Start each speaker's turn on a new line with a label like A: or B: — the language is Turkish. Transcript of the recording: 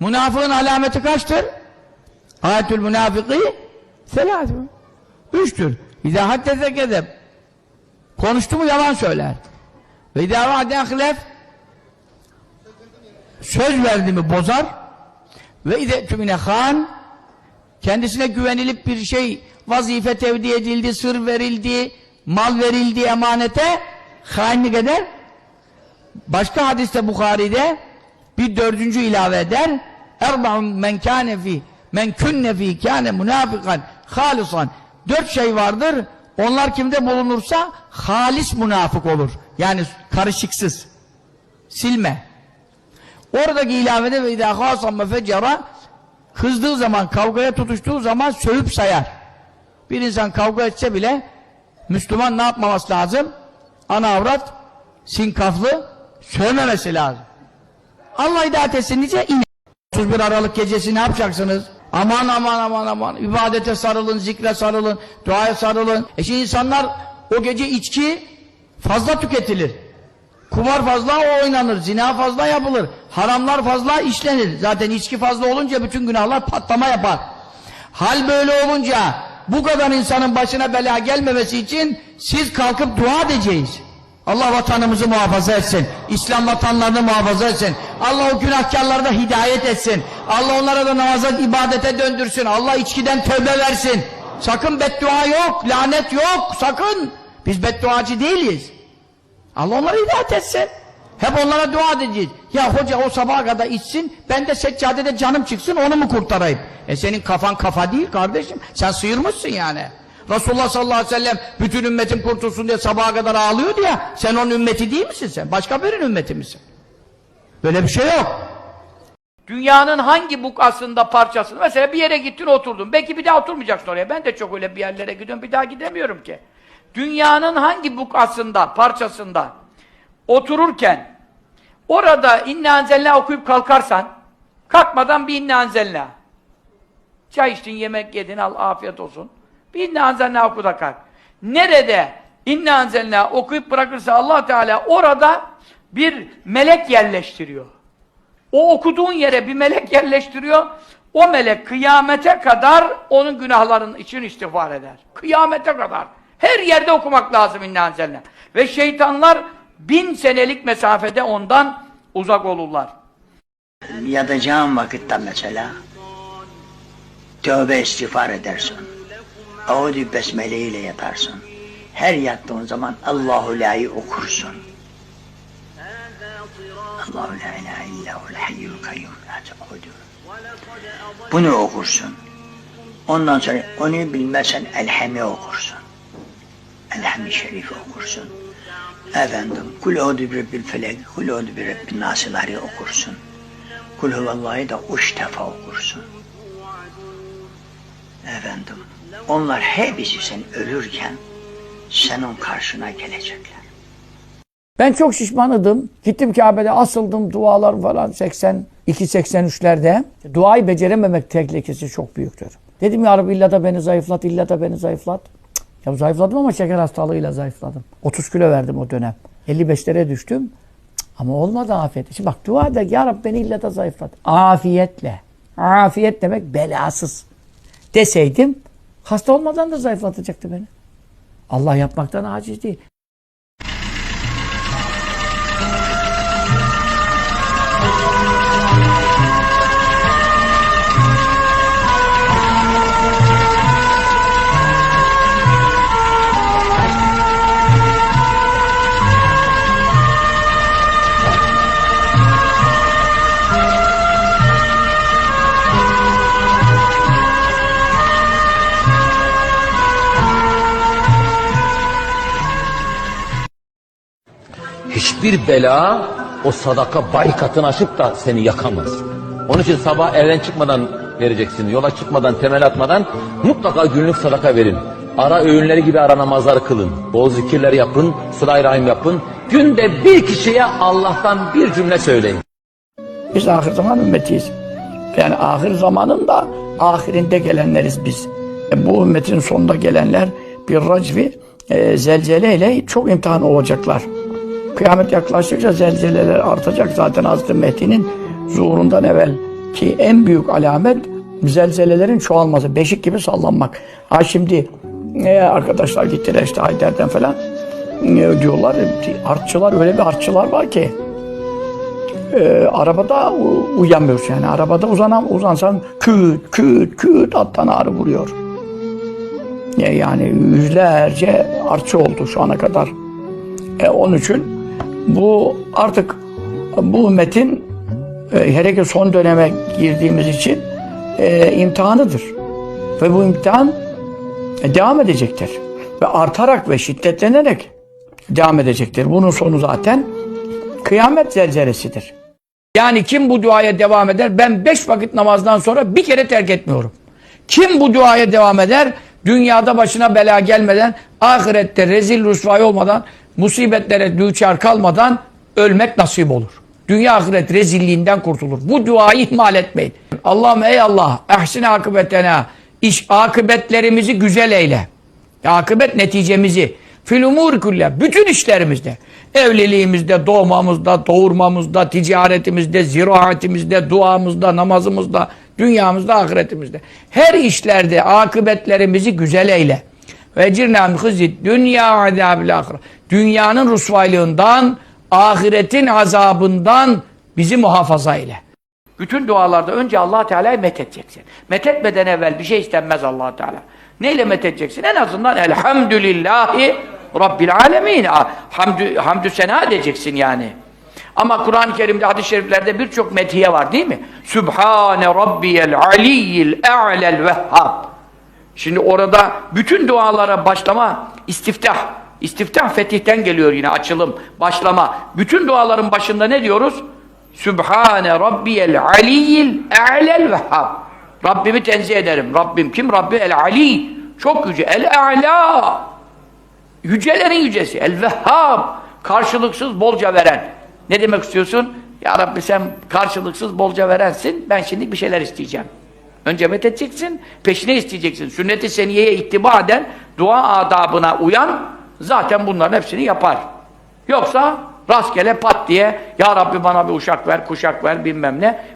A: Münafığın alameti kaçtır? Ayetül münafıkı selâsü. Üçtür. İzâ haddese kezeb. Konuştu mu yalan söyler. Ve idâ va'de ahlef. Söz verdi mi bozar. Ve idâ tümine han. Kendisine güvenilip bir şey vazife tevdi edildi, sır verildi, mal verildi emanete hainlik eder. Başka hadiste Bukhari'de bir dördüncü ilave eder. Erba'un men kâne fi men künne fi kâne münafıkan halisan. Dört şey vardır. Onlar kimde bulunursa halis münafık olur. Yani karışıksız. Silme. Oradaki ilavede ve idâ hâsamme fecera kızdığı zaman, kavgaya tutuştuğu zaman sövüp sayar. Bir insan kavga etse bile Müslüman ne yapmaması lazım? Ana avrat, sinkaflı, sövmemesi lazım. Allah hidayet etsin nice iner. 31 Aralık gecesi ne yapacaksınız? Aman aman aman aman. İbadete sarılın, zikre sarılın, duaya sarılın. E şimdi insanlar o gece içki fazla tüketilir. Kumar fazla oynanır, zina fazla yapılır, haramlar fazla işlenir. Zaten içki fazla olunca bütün günahlar patlama yapar. Hal böyle olunca bu kadar insanın başına bela gelmemesi için siz kalkıp dua edeceğiz. Allah vatanımızı muhafaza etsin. İslam vatanlarını muhafaza etsin. Allah o günahkarları da hidayet etsin. Allah onlara da namaza, ibadete döndürsün. Allah içkiden tövbe versin. Sakın beddua yok, lanet yok, sakın. Biz bedduacı değiliz. Allah onlara hidayet etsin. Hep onlara dua edeceğiz. Ya hoca o sabaha kadar içsin, ben de seccadede canım çıksın, onu mu kurtarayım? E senin kafan kafa değil kardeşim. Sen sıyırmışsın yani. Resulullah sallallahu aleyhi ve sellem bütün ümmetin kurtulsun diye sabaha kadar ağlıyordu ya. Sen onun ümmeti değil misin sen? Başka birinin ümmeti misin? Böyle bir şey yok.
B: Dünyanın hangi bukasında parçasında mesela bir yere gittin oturdun. Belki bir daha oturmayacaksın oraya. Ben de çok öyle bir yerlere gidiyorum bir daha gidemiyorum ki. Dünyanın hangi bukasında, parçasında otururken orada inna enzelna okuyup kalkarsan kalkmadan bir inna enzelna. Çay içtin, yemek yedin, al afiyet olsun. Bir inna enzelna oku da kalk. Nerede inna enzelna okuyup bırakırsa allah Teala orada bir melek yerleştiriyor. O okuduğun yere bir melek yerleştiriyor. O melek kıyamete kadar onun günahlarının için istiğfar eder. Kıyamete kadar. Her yerde okumak lazım inna enzelna. Ve şeytanlar bin senelik mesafede ondan uzak olurlar.
C: Yatacağın vakitte mesela tövbe istiğfar edersin. Audü besmele ile yatarsın. Her yattığın zaman Allahu La'yı okursun. Allahu la ilahe illa huvel hayyul kayyum la te'udu. Bunu okursun. Ondan sonra onu bilmezsen Elham'i okursun. Elham-i Şerif'i okursun. Efendim, Kul Eudu bi Rabbil Felek, Kul Eudu bi Rabbin Nasıları okursun. Kul Huvallah'ı da üç defa okursun. Efendim, onlar hepsi sen ölürken senin karşına gelecekler.
D: Ben çok şişmanıdım. Gittim Kabe'de asıldım dualar falan 82-83'lerde. Duayı becerememek tehlikesi çok büyüktür. Dedim ya Rabbi illa da beni zayıflat, illa da beni zayıflat. Cık, Ya zayıfladım ama şeker hastalığıyla zayıfladım. 30 kilo verdim o dönem. 55'lere düştüm. Cık, Ama olmadı afiyet. Şimdi bak dua eder ya Rabbi beni illa da zayıflat. Afiyetle. Afiyet demek belasız. Deseydim hasta olmadan da zayıflatacaktı beni. Allah yapmaktan aciz değil.
E: Hiçbir bela o sadaka barikatını aşıp da seni yakamaz. Onun için sabah evden çıkmadan vereceksin. Yola çıkmadan, temel atmadan mutlaka günlük sadaka verin. Ara öğünleri gibi ara namazları kılın. Bol zikirler yapın, sıla rahim yapın. Günde bir kişiye Allah'tan bir cümle söyleyin.
D: Biz ahir zaman ümmetiyiz. Yani ahir zamanın da ahirinde gelenleriz biz. E, bu ümmetin sonunda gelenler bir racvi e, zelzeleyle çok imtihan olacaklar. Kıyamet yaklaştıkça zelzeleler artacak. Zaten Hazreti Mehdi'nin zuhurundan evvel
A: ki en büyük alamet zelzelelerin çoğalması, beşik gibi sallanmak. Ha şimdi e, arkadaşlar gittiler işte Hayder'den falan e, diyorlar. Artçılar öyle bir artçılar var ki e, arabada u- uyuyamıyorsun yani. Arabada uzanan, uzansan küt küt küt alttan ağrı vuruyor. E, yani yüzlerce artçı oldu şu ana kadar. E, onun için bu artık bu ümmetin e, hele ki son döneme girdiğimiz için e, imtihanıdır. Ve bu imtihan e, devam edecektir. Ve artarak ve şiddetlenerek devam edecektir. Bunun sonu zaten kıyamet zelzelesidir. Yani kim bu duaya devam eder? Ben beş vakit namazdan sonra bir kere terk etmiyorum. Kim bu duaya devam eder? Dünyada başına bela gelmeden, ahirette rezil rüsvay olmadan, musibetlere düçar kalmadan ölmek nasip olur. Dünya ahiret rezilliğinden kurtulur. Bu duayı ihmal etmeyin. Allah'ım ey Allah, ehsine akıbetena, iş akıbetlerimizi güzel eyle. Akıbet neticemizi fil umur külle bütün işlerimizde evliliğimizde, doğmamızda, doğurmamızda, ticaretimizde, ziraatimizde, duamızda, namazımızda, dünyamızda, ahiretimizde. Her işlerde akıbetlerimizi güzel eyle. Ve cirnâ hızid dünya azâbil ahire. Dünyanın rusvaylığından, ahiretin azabından bizi muhafaza eyle.
B: Bütün dualarda önce allah Teala'yı methedeceksin. Methetmeden evvel bir şey istenmez allah Teala. Neyle methedeceksin? En azından elhamdülillahi Rabbil alemin. Hamdü, hamdü sena edeceksin yani. Ama Kur'an-ı Kerim'de, hadis-i şeriflerde birçok methiye var değil mi? Sübhane Rabbiyel aliyyil e'lel vehhab. Şimdi orada bütün dualara başlama, istiftah. İstiftah fetihten geliyor yine açılım, başlama. Bütün duaların başında ne diyoruz? Sübhane Rabbiyel aliyyil e'lel vehhab. Rabbimi tenzih ederim. Rabbim kim? Rabbi el ali. Çok yüce. El e'la. Yücelerin yücesi. El vehhab. Karşılıksız bolca veren. Ne demek istiyorsun? Ya Rabbi sen karşılıksız bolca verensin. Ben şimdi bir şeyler isteyeceğim. Önce methedeceksin, peşine isteyeceksin. Sünnet-i seniyeye ittiba eden, dua adabına uyan, zaten bunların hepsini yapar. Yoksa rastgele pat diye, Ya Rabbi bana bir uşak ver, kuşak ver, bilmem ne.